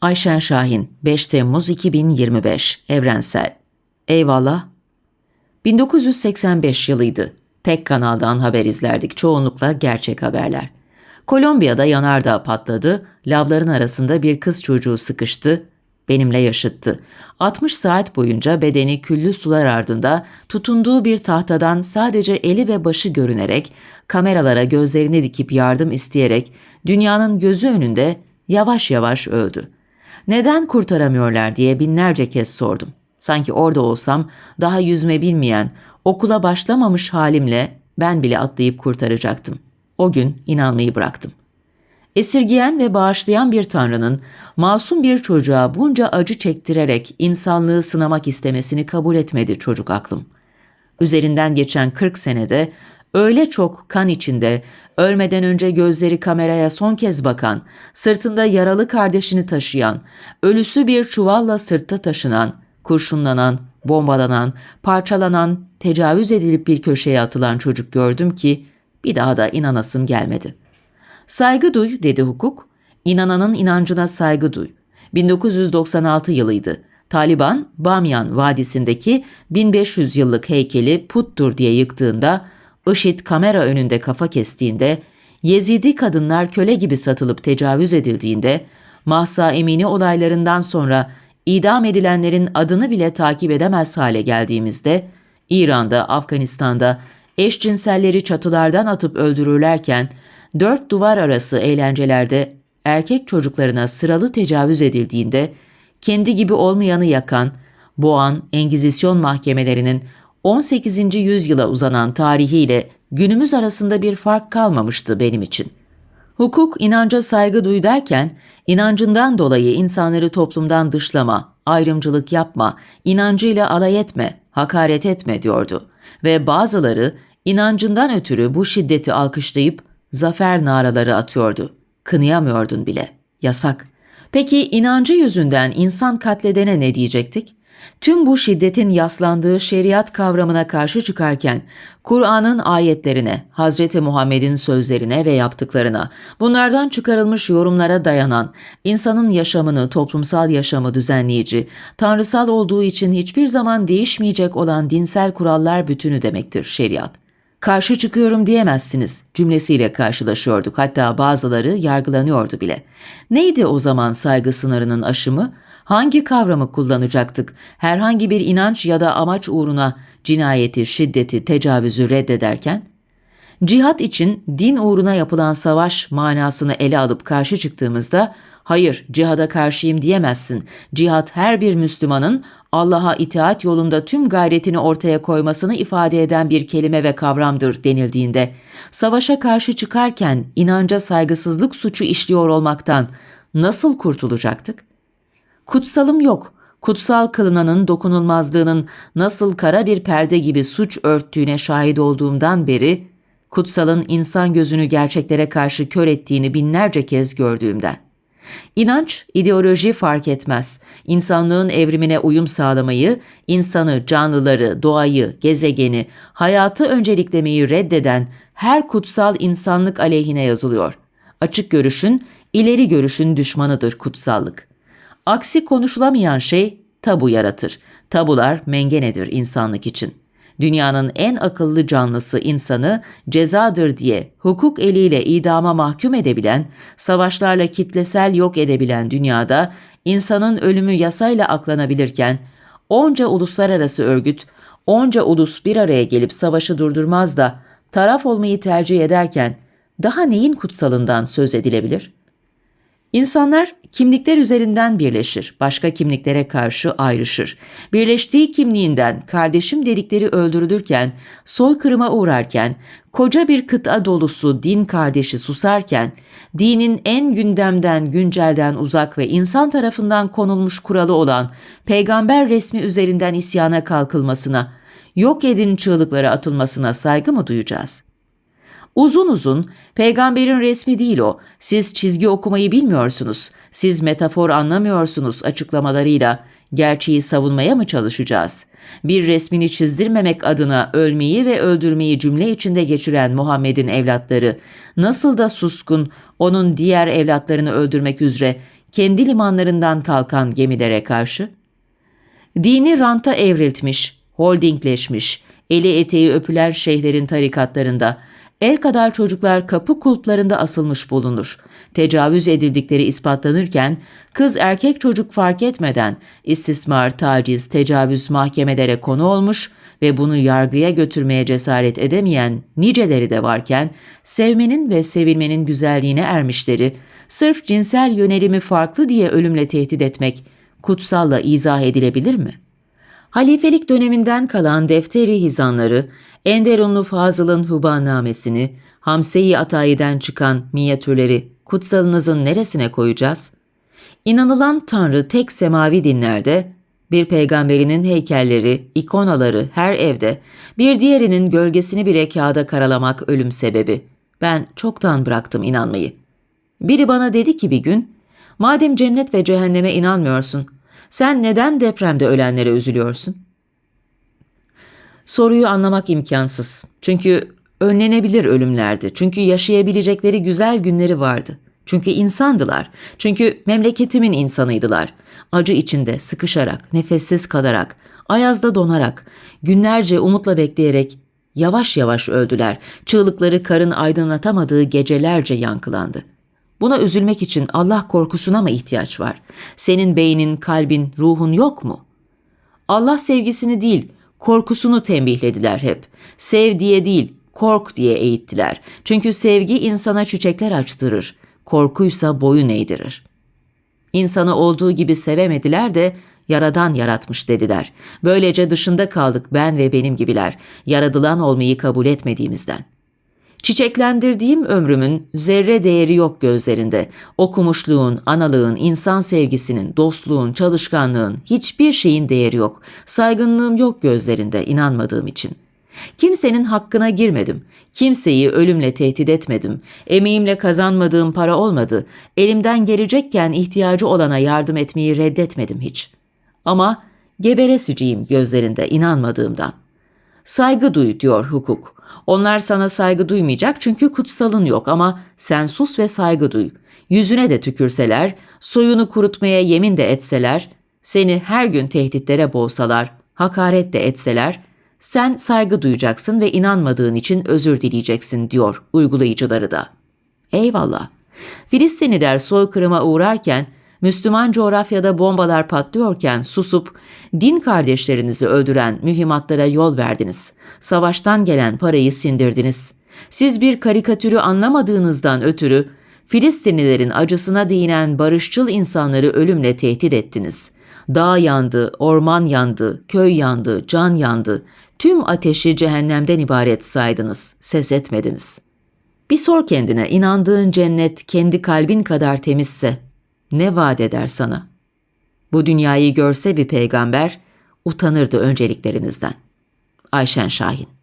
Ayşen Şahin 5 Temmuz 2025 Evrensel Eyvallah 1985 yılıydı. Tek kanaldan haber izlerdik çoğunlukla gerçek haberler. Kolombiya'da yanardağ patladı, lavların arasında bir kız çocuğu sıkıştı, benimle yaşıttı. 60 saat boyunca bedeni küllü sular ardında tutunduğu bir tahtadan sadece eli ve başı görünerek, kameralara gözlerini dikip yardım isteyerek dünyanın gözü önünde yavaş yavaş öldü. Neden kurtaramıyorlar diye binlerce kez sordum. Sanki orada olsam daha yüzme bilmeyen, okula başlamamış halimle ben bile atlayıp kurtaracaktım. O gün inanmayı bıraktım. Esirgiyen ve bağışlayan bir tanrının masum bir çocuğa bunca acı çektirerek insanlığı sınamak istemesini kabul etmedi çocuk aklım. Üzerinden geçen 40 senede öyle çok kan içinde, ölmeden önce gözleri kameraya son kez bakan, sırtında yaralı kardeşini taşıyan, ölüsü bir çuvalla sırtta taşınan, kurşunlanan, bombalanan, parçalanan, tecavüz edilip bir köşeye atılan çocuk gördüm ki bir daha da inanasım gelmedi. Saygı duy dedi hukuk. İnananın inancına saygı duy. 1996 yılıydı. Taliban, Bamyan Vadisi'ndeki 1500 yıllık heykeli puttur diye yıktığında, IŞİD kamera önünde kafa kestiğinde, Yezidi kadınlar köle gibi satılıp tecavüz edildiğinde, Mahsa Emini olaylarından sonra idam edilenlerin adını bile takip edemez hale geldiğimizde, İran'da, Afganistan'da eşcinselleri çatılardan atıp öldürürlerken, dört duvar arası eğlencelerde erkek çocuklarına sıralı tecavüz edildiğinde, kendi gibi olmayanı yakan, boğan Engizisyon mahkemelerinin 18. yüzyıla uzanan tarihiyle günümüz arasında bir fark kalmamıştı benim için. Hukuk inanca saygı duy derken, inancından dolayı insanları toplumdan dışlama, ayrımcılık yapma, inancıyla alay etme, hakaret etme diyordu. Ve bazıları inancından ötürü bu şiddeti alkışlayıp zafer naraları atıyordu. Kınıyamıyordun bile. Yasak. Peki inancı yüzünden insan katledene ne diyecektik? Tüm bu şiddetin yaslandığı şeriat kavramına karşı çıkarken Kur'an'ın ayetlerine, Hz. Muhammed'in sözlerine ve yaptıklarına, bunlardan çıkarılmış yorumlara dayanan, insanın yaşamını, toplumsal yaşamı düzenleyici, tanrısal olduğu için hiçbir zaman değişmeyecek olan dinsel kurallar bütünü demektir şeriat. Karşı çıkıyorum diyemezsiniz cümlesiyle karşılaşıyorduk. Hatta bazıları yargılanıyordu bile. Neydi o zaman saygı sınırının aşımı? Hangi kavramı kullanacaktık? Herhangi bir inanç ya da amaç uğruna cinayeti, şiddeti, tecavüzü reddederken? Cihat için din uğruna yapılan savaş manasını ele alıp karşı çıktığımızda hayır cihada karşıyım diyemezsin. Cihat her bir Müslümanın Allah'a itaat yolunda tüm gayretini ortaya koymasını ifade eden bir kelime ve kavramdır denildiğinde savaşa karşı çıkarken inanca saygısızlık suçu işliyor olmaktan nasıl kurtulacaktık? Kutsalım yok. Kutsal kılınanın dokunulmazlığının nasıl kara bir perde gibi suç örttüğüne şahit olduğumdan beri kutsalın insan gözünü gerçeklere karşı kör ettiğini binlerce kez gördüğümden. İnanç, ideoloji fark etmez. İnsanlığın evrimine uyum sağlamayı, insanı, canlıları, doğayı, gezegeni, hayatı önceliklemeyi reddeden her kutsal insanlık aleyhine yazılıyor. Açık görüşün, ileri görüşün düşmanıdır kutsallık. Aksi konuşulamayan şey tabu yaratır. Tabular mengenedir insanlık için.'' dünyanın en akıllı canlısı insanı cezadır diye hukuk eliyle idama mahkum edebilen, savaşlarla kitlesel yok edebilen dünyada insanın ölümü yasayla aklanabilirken onca uluslararası örgüt, onca ulus bir araya gelip savaşı durdurmaz da taraf olmayı tercih ederken daha neyin kutsalından söz edilebilir?'' İnsanlar kimlikler üzerinden birleşir, başka kimliklere karşı ayrışır. Birleştiği kimliğinden kardeşim dedikleri öldürülürken, soykırıma uğrarken, koca bir kıta dolusu din kardeşi susarken, dinin en gündemden, güncelden uzak ve insan tarafından konulmuş kuralı olan peygamber resmi üzerinden isyana kalkılmasına, yok edin çığlıkları atılmasına saygı mı duyacağız?'' Uzun uzun, peygamberin resmi değil o, siz çizgi okumayı bilmiyorsunuz, siz metafor anlamıyorsunuz açıklamalarıyla gerçeği savunmaya mı çalışacağız? Bir resmini çizdirmemek adına ölmeyi ve öldürmeyi cümle içinde geçiren Muhammed'in evlatları nasıl da suskun, onun diğer evlatlarını öldürmek üzere kendi limanlarından kalkan gemilere karşı? Dini ranta evriltmiş, holdingleşmiş, eli eteği öpülen şeyhlerin tarikatlarında, el kadar çocuklar kapı kulplarında asılmış bulunur. Tecavüz edildikleri ispatlanırken kız erkek çocuk fark etmeden istismar, taciz, tecavüz mahkemelere konu olmuş ve bunu yargıya götürmeye cesaret edemeyen niceleri de varken sevmenin ve sevilmenin güzelliğine ermişleri sırf cinsel yönelimi farklı diye ölümle tehdit etmek kutsalla izah edilebilir mi?'' Halifelik döneminden kalan defteri hizanları, Enderunlu Fazıl'ın Hubannamesini, Hamse-i Atayi'den çıkan minyatürleri kutsalınızın neresine koyacağız? İnanılan Tanrı tek semavi dinlerde, bir peygamberinin heykelleri, ikonaları her evde, bir diğerinin gölgesini bile kağıda karalamak ölüm sebebi. Ben çoktan bıraktım inanmayı. Biri bana dedi ki bir gün, madem cennet ve cehenneme inanmıyorsun, sen neden depremde ölenlere üzülüyorsun? Soruyu anlamak imkansız. Çünkü önlenebilir ölümlerdi. Çünkü yaşayabilecekleri güzel günleri vardı. Çünkü insandılar. Çünkü memleketimin insanıydılar. Acı içinde sıkışarak, nefessiz kalarak, ayazda donarak, günlerce umutla bekleyerek yavaş yavaş öldüler. Çığlıkları karın aydınlatamadığı gecelerce yankılandı.'' Buna üzülmek için Allah korkusuna mı ihtiyaç var? Senin beynin, kalbin, ruhun yok mu? Allah sevgisini değil, korkusunu tembihlediler hep. Sev diye değil, kork diye eğittiler. Çünkü sevgi insana çiçekler açtırır, korkuysa boyun eğdirir. İnsanı olduğu gibi sevemediler de yaradan yaratmış dediler. Böylece dışında kaldık ben ve benim gibiler, yaradılan olmayı kabul etmediğimizden.'' Çiçeklendirdiğim ömrümün zerre değeri yok gözlerinde. Okumuşluğun, analığın, insan sevgisinin, dostluğun, çalışkanlığın, hiçbir şeyin değeri yok. Saygınlığım yok gözlerinde inanmadığım için. Kimsenin hakkına girmedim. Kimseyi ölümle tehdit etmedim. Emeğimle kazanmadığım para olmadı. Elimden gelecekken ihtiyacı olana yardım etmeyi reddetmedim hiç. Ama geberesiciyim gözlerinde inanmadığımdan. Saygı duy diyor hukuk. Onlar sana saygı duymayacak çünkü kutsalın yok ama sen sus ve saygı duy. Yüzüne de tükürseler, soyunu kurutmaya yemin de etseler, seni her gün tehditlere boğsalar, hakaret de etseler, sen saygı duyacaksın ve inanmadığın için özür dileyeceksin diyor uygulayıcıları da. Eyvallah. Filistinliler soykırıma uğrarken Müslüman coğrafyada bombalar patlıyorken susup din kardeşlerinizi öldüren mühimmatlara yol verdiniz. Savaştan gelen parayı sindirdiniz. Siz bir karikatürü anlamadığınızdan ötürü Filistinlilerin acısına değinen barışçıl insanları ölümle tehdit ettiniz. Dağ yandı, orman yandı, köy yandı, can yandı. Tüm ateşi cehennemden ibaret saydınız, ses etmediniz. Bir sor kendine inandığın cennet kendi kalbin kadar temizse ne vaat eder sana? Bu dünyayı görse bir peygamber utanırdı önceliklerinizden. Ayşen Şahin